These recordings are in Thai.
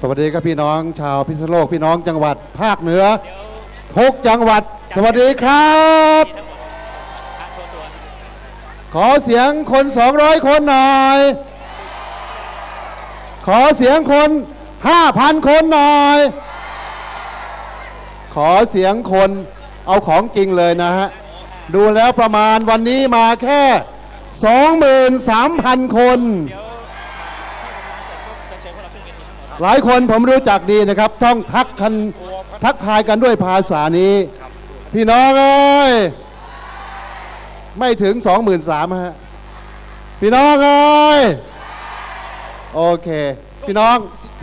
สวัสดีครับพี่น้อง ชาวพิษณุโลกพี่น้องจังหวัดภาคเหนือทุกจังหวัด สวัสดีครับ ขอเสียงคน 200 คนหน่อย ขอเสียงคน 5,000 คนหน่อย ขอเสียงคนเอาของจริงเลยนะฮะ ดูแล้วประมาณวันนี้มาแค่ 23,000 คนเหมดหลายคนผมรู้จักดีนะครับ ต้องทักกันทักทายกันด้วยภาษานี้ พี่น้องเอ้ยไม่ถึง23,000ฮะพี่น้องเอ้ยโอเค พี่น้อง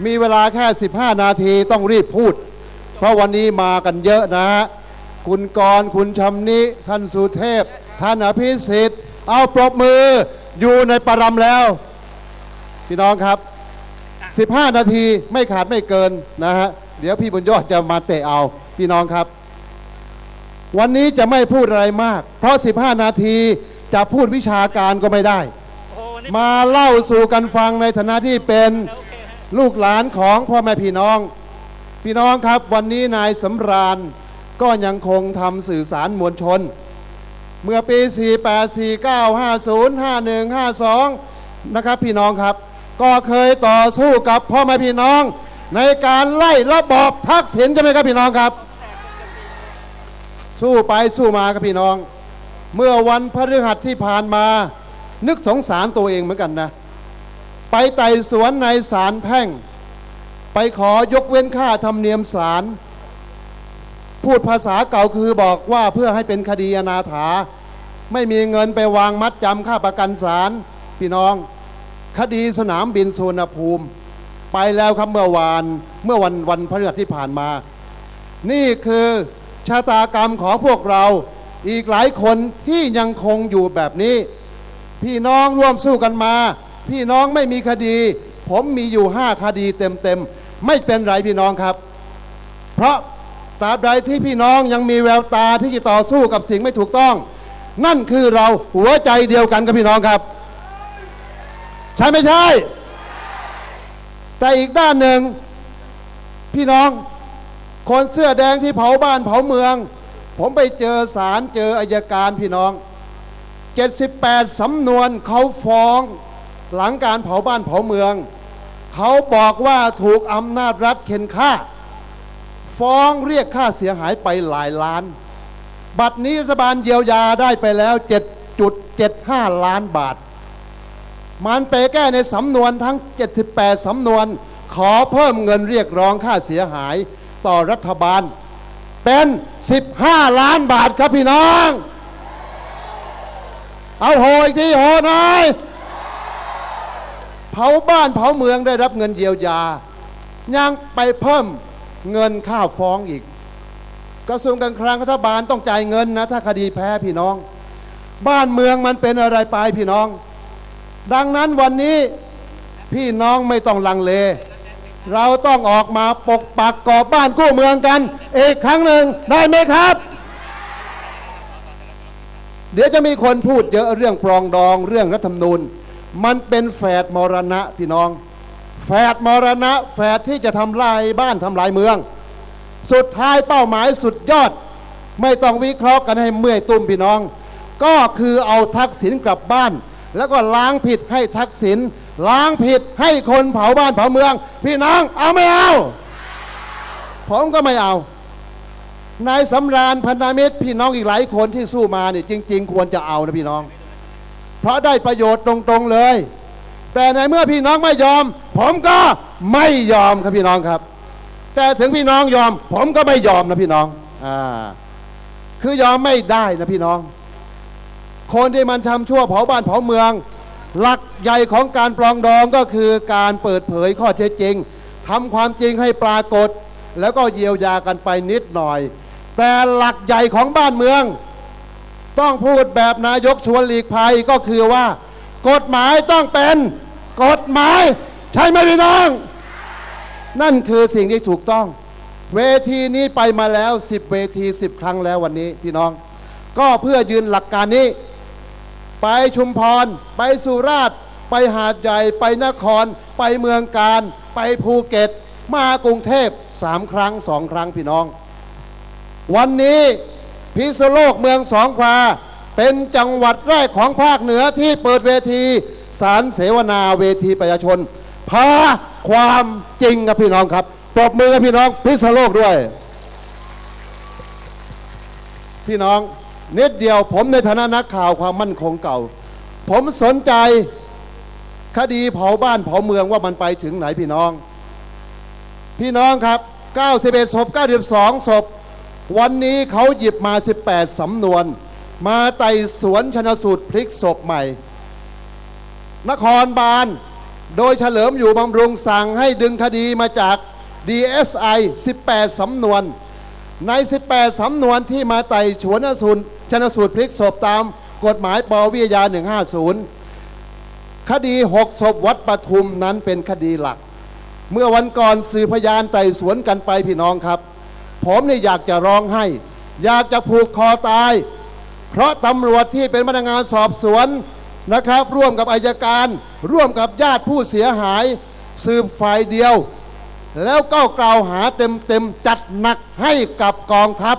มีเวลาแค่ 15 นาทีต้องรีบพูด เพราะวันนี้มากันเยอะนะฮะคุณกรณ์คุณชำนิท่านสุเทพ ท่านอภิสิทธิ์ เอาปรบมืออยู่ในประรำแล้ว พี่น้องครับ 15 นาทีไม่ขาดไม่เกินนะฮะเดี๋ยวพี่บุญยอดจะมาเตะเอาพี่น้องครับ วันนี้จะไม่พูดอะไรมาก เพราะ 15 นาทีจะพูดวิชาการก็ไม่ได้ มาเล่าสู่กันฟังในฐานะที่เป็นลูกหลานของพ่อแม่พี่น้อง พี่น้องครับ วันนี้นายสำราญก็ยังคงทำสื่อสารมวลชน เมื่อปี 48 49 50 51 52 นะครับพี่น้องครับ ก็เคยต่อสู้กับพ่อแม่พี่น้อง ในการไล่ระบอบทักษิณใช่ไหมครับพี่น้องครับ สู้ไปสู้มาครับพี่น้อง เมื่อวันพฤหัสที่ผ่านมา นึกสงสารตัวเองเหมือนกันนะ ไปไต่สวนในศาลแพ่ง ไปขอยกเว้นค่าธรรมเนียมศาลพูดภาษาเก่าคือบอกว่าเพื่อให้เป็นคดีอนาถา ไม่มีเงินไปวางมัดจำค่าประกันศาลพี่น้อง คดีสนามบินสุวรรณภูมิ ไปแล้วครับเมื่อวานเมื่อวันวันพฤหัสที่ผ่านมา นี่คือชะตากรรมของพวกเราอีกหลายคนที่ยังคงอยู่แบบนี้ พี่น้องร่วมสู้กันมา พี่น้องไม่มีคดี ผมมีอยู่ห้าคดีเต็มๆไม่เป็นไรพี่น้องครับ เพราะตราบใดที่พี่น้องยังมีแววตาที่จะต่อสู้กับสิ่งไม่ถูกต้อง นั่นคือเราหัวใจเดียวกันกับพี่น้องครับ ใช่ไม่ใช่ แต่อีกด้านหนึ่ง พี่น้อง คนเสื้อแดงที่เผาบ้านเผาเมือง ผมไปเจอศาลเจออายการพี่น้อง 78 สำนวนเขาฟ้องหลังการเผาบ้านเผาเมือง เขาบอกว่าถูกอำนาจรัฐเข็นฆ่า ฟ้องเรียกค่าเสียหายไปหลายล้าน บัตรนี้รัฐบาลเยียวยาได้ไปแล้ว 7.75 ล้านบาท มันไปแก้ในสำนวนทั้ง 78 สำนวน ขอเพิ่มเงินเรียกร้องค่าเสียหายต่อรัฐบาล เป็น 15 ล้านบาทครับพี่น้อง เอาโหอีกทีโหหน่อยเผาบ้านเผาเมืองได้รับเงินเยียวยา ยังไปเพิ่มเงินค่าฟ้องอีก กระทรวงการคลังรัฐบาลต้องจ่ายเงินนะ ถ้าคดีแพ้พี่น้อง บ้านเมืองมันเป็นอะไรไปพี่น้อง ดังนั้นวันนี้พี่น้องไม่ต้องลังเล เราต้องออกมาปกปักกอบบ้านกู้เมืองกัน อีกครั้งหนึ่งได้ไหมครับ เดี๋ยวจะมีคนพูดเยอะเรื่องปรองดองเรื่องรัฐธรรมนูญ มันเป็นแฝดมรณะพี่น้อง แฝดมรณะแฝดที่จะทำลายบ้านทำลายเมือง สุดท้ายเป้าหมายสุดยอด ไม่ต้องวิเคราะห์กันให้เมื่อยตุ้มพี่น้อง ก็คือเอาทักษิณกลับบ้าน แล้วก็ล้างผิดให้ทักษิณล้างผิดให้คนเผาบ้านเผาเมือง พี่น้องเอาไม่เอา ผมก็ไม่เอานายสำราญพันธมิตรพี่น้องอีกหลายคนที่สู้มาเนี่ยจริง ๆ ควรจะเอานะพี่น้อง เพราะได้ประโยชน์ตรงๆเลย แต่ในเมื่อพี่น้องไม่ยอม ผมก็ไม่ยอมครับพี่น้องครับ แต่ถึงพี่น้องยอม ผมก็ไม่ยอมนะพี่น้องอ่าคือยอมไม่ได้นะพี่น้อง คนที่มันทำชั่วเผาบ้านเผาเมือง หลักใหญ่ของการปรองดองก็คือการเปิดเผยข้อเท็จจริงทำความจริงให้ปรากฏ แล้วก็เยียวยากันไปนิดหน่อย แต่หลักใหญ่ของบ้านเมือง ต้องพูดแบบนายกชวนหลีกภัยก็คือว่า กฎหมายต้องเป็นกฎหมายใช่ไหมพี่น้อง นั่นคือสิ่งที่ถูกต้อง เวทีนี้ไปมาแล้ว 10 เวที 10 ครั้งแล้ววันนี้พี่น้อง ก็เพื่อยืนหลักการนี้ ไปชุมพร ไปสุราษฎร์ไปหาดใหญ่ ไปนคร ไปเมืองการ ไปภูเก็ต มากรุงเทพสามครั้งสองครั้งพี่น้อง วันนี้พิษโลกเมืองสองขลาเป็นจังหวัดแรกของภาคเหนือที่เปิดเวทีสารเสวนาเวทีประชาชนพาความจริงกับพี่น้องครับปรบมือกับพี่น้องพิษโลกด้วย พี่น้อง นิดเดียวผมในฐานะนักข่าวความมั่นคงเก่า ผมสนใจคดีเผาบ้านเผาเมืองว่ามันไปถึงไหนพี่น้อง พี่น้องครับ 91ศพ92ศพวันนี้เขาหยิบมา 18สำนวน มาไต่สวนชนสูตรพลิกศพใหม่ นครบาลโดยเฉลิมอยู่บำรุงสั่งให้ดึงคดีมาจาก DSI 18สำนวน ใน 18สำนวนที่มาไต่สวนชนสูตร ชนสูตรพลิกศพตามกฎหมายปวิทยา 150 คดี6ศพวัดปทุมนั้นเป็นคดีหลัก เมื่อวันก่อนสื่อพยานไต่สวนกันไปพี่น้องครับ ผมเนี่ยอยากจะร้องให้ อยากจะผูกคอตาย เพราะตำรวจที่เป็นพนักงานสอบสวนนะครับ ร่วมกับอายการ ร่วมกับญาติผู้เสียหาย สืบฝ่ายเดียว แล้วก็กล่าวหาเต็มๆจัดหนักให้กับกองทัพ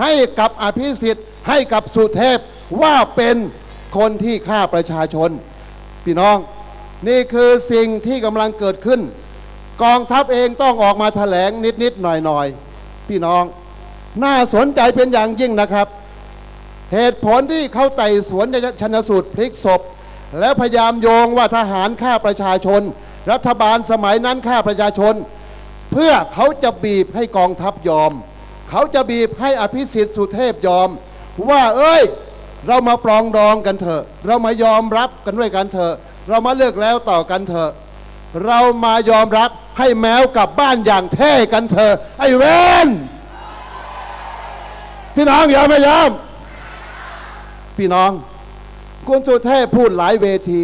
ให้กับอภิสิทธิ์ ให้กับสุเทพว่าเป็นคนที่ฆ่าประชาชน พี่น้อง นี่คือสิ่งที่กำลังเกิดขึ้น กองทัพเองต้องออกมาแถลงนิดๆหน่อยๆ พี่น้อง น่าสนใจเป็นอย่างยิ่งนะครับ เหตุผลที่เขาไต่สวนชนสูตรพลิกศพ แล้วพยายามโยงว่าทหารฆ่าประชาชน รัฐบาลสมัยนั้นฆ่าประชาชน เพื่อเขาจะบีบให้กองทัพยอม เขาจะบีบให้อภิสิทธิ์สุเทพยอม ว่าเอ้ย เรามาปรองดองกันเถอะ เรามายอมรับกันด้วยกันเถอะ เรามาเลิกแล้วต่อกันเถอะ เรามายอมรับให้แมวกลับบ้านอย่างเท่กันเถอะไอ้เวนพี่น้องยอมไม่ยอมพี่น้องคุณสุเทพพูดหลายเวที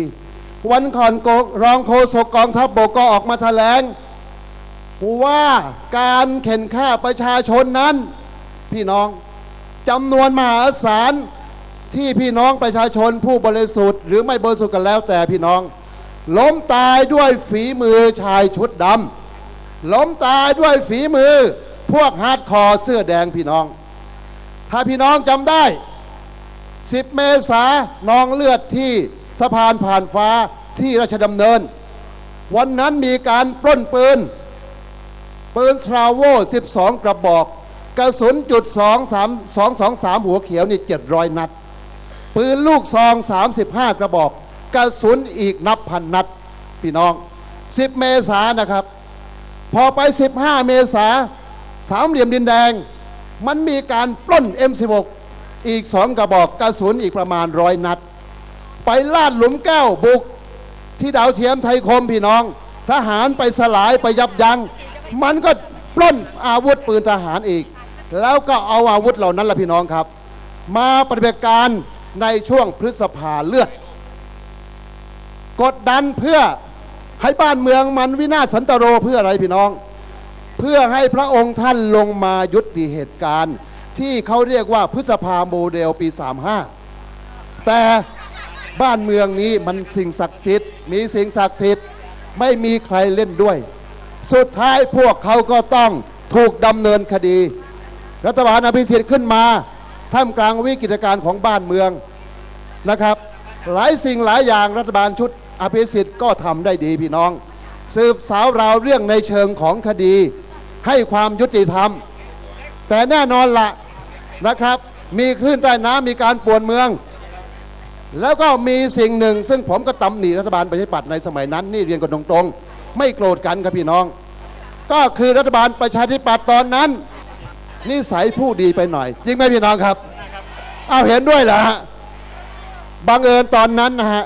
วันก่อนโกรองโฆษกกองทัพบกก็ออกมาแถลงว่าการเข็นฆ่าประชาชนนั้น พี่น้อง จำนวนมหาศาลที่พี่น้องประชาชนผู้บริสุทธิ์ หรือไม่บริสุทธิ์กันแล้วแต่พี่น้อง ล้มตายด้วยฝีมือชายชุดดำล้มตายด้วยฝีมือพวกฮาร์ดคอร์เสื้อแดงพี่น้อง ถ้าพี่น้องจำได้ 10 เมษานองเลือดที่สะพานผ่านฟ้าที่ราชดำเนิน วันนั้นมีการปล้นปืนปืนทราโว 12 กระบอก กระสุนจุด2 3 2 2 3หัวเขียวนี่700นัด ปืนลูกซอง35กระบอก กระสุนอีกนับพันนัด พี่น้อง10เมษานะครับ พอไป15เมษาสามเหลี่ยมดินแดง มันมีการปล้น M16 อีกสองกระบอกกระสุนอีกประมาณร้อยนัด ไปลาดหลุมแก้วบุกที่ดาวเทียมไทยคมพี่น้อง ทหารไปสลายไปยับยัง้งมันก็ปล้นอาวุธปืนทหารอีก แล้วก็เอาอาวุธเหล่านั้นละพี่น้องครับ มาปฏิบัติการในช่วงพฤษภาเลือด กดดันเพื่อให้บ้านเมืองมันวินาศสันตโรเพื่ออะไรพี่น้อง เพื่อให้พระองค์ท่านลงมายุติเหตุการณ์ ที่เขาเรียกว่าพฤษภาโมเดลปี 35 แต่บ้านเมืองนี้มันสิ่งศักดิ์สิทธิ์ มีสิ่งศักดิ์สิทธิ์ ไม่มีใครเล่นด้วย สุดท้ายพวกเขาก็ต้องถูกดำเนินคดี รัฐบาลอภิสิทธิ์ขึ้นมาท่ามกลางวิกฤตการณ์ของบ้านเมืองนะครับ หลายสิ่งหลายอย่างรัฐบาลชุดอภิสิทธิ์ก็ทำได้ดีพี่น้อง สืบสาวราวเรื่องในเชิงของคดี ให้ความยุติธรรม แต่แน่นอนละนะครับ มีคลื่นใต้น้ำมีการป่วนเมือง แล้วก็มีสิ่งหนึ่ง ซึ่งผมก็ตำหนิรัฐบาลประชาธิปัตย์ในสมัยนั้น นี่เรียนกันตรงๆ ไม่โกรธกันครับพี่น้อง ก็คือรัฐบาลประชาธิปัตย์ตอนนั้น นิสัยผู้ดีไปหน่อย จริงไหมพี่น้องครับ เอาเห็นด้วยเหรอฮะบังเอิญตอนนั้นนะฮะ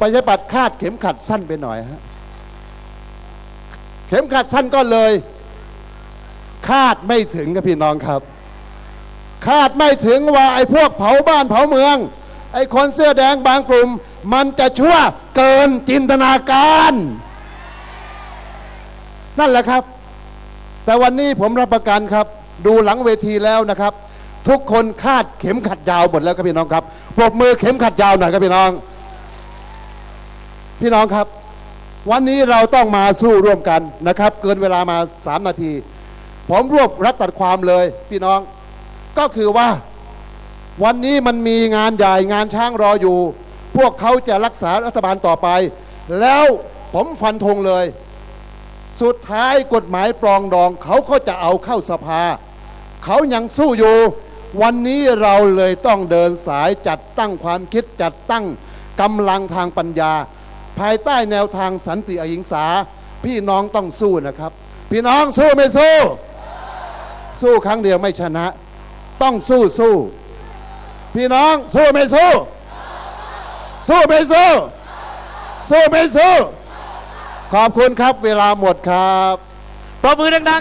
ประชาปัตย์คาดเข็มขัดสั้นไปหน่อยฮะเข็มขัดสั้นก็เลย คาดไม่ถึงครับพี่น้องครับ คาดไม่ถึงว่าไอ้พวกเผาบ้านเผาเมือง ไอ้คนเสื้อแดงบางกลุ่ม มันจะชั่วเกินจินตนาการ นั่นแหละครับ แต่วันนี้ผมรับประกันครับ ดูหลังเวทีแล้วนะครับ ทุกคนคาดเข็มขัดยาวหมดแล้วครับพี่น้องครับปรบมือเข็มขัดยาวหน่อยครับพี่น้อง พี่น้องครับ วันนี้เราต้องมาสู้ร่วมกันนะครับ เกินเวลามา 3 นาที ผมรวบรัดตัดความเลย พี่น้อง ก็คือว่า วันนี้มันมีงานใหญ่งานช้างรออยู่ พวกเขาจะรักษารัฐบาลต่อไป แล้วผมฟันธงเลย สุดท้ายกฎหมายปรองดองเขาก็จะเอาเข้าสภา เขายังสู้อยู่ วันนี้เราเลยต้องเดินสายจัดตั้งความคิดจัดตั้งกำลังทางปัญญา ภายใต้แนวทางสันติอหิงสา พี่น้องต้องสู้นะครับ พี่น้องสู้ไม่สู้ สู้ครั้งเดียวไม่ชนะ ต้องสู้สู้พี่น้องสู้ไม่สู้ สู้ไม่สู้ สู้ไม่สู้ ขอบคุณครับเวลาหมดครับ ปรบมือดังๆ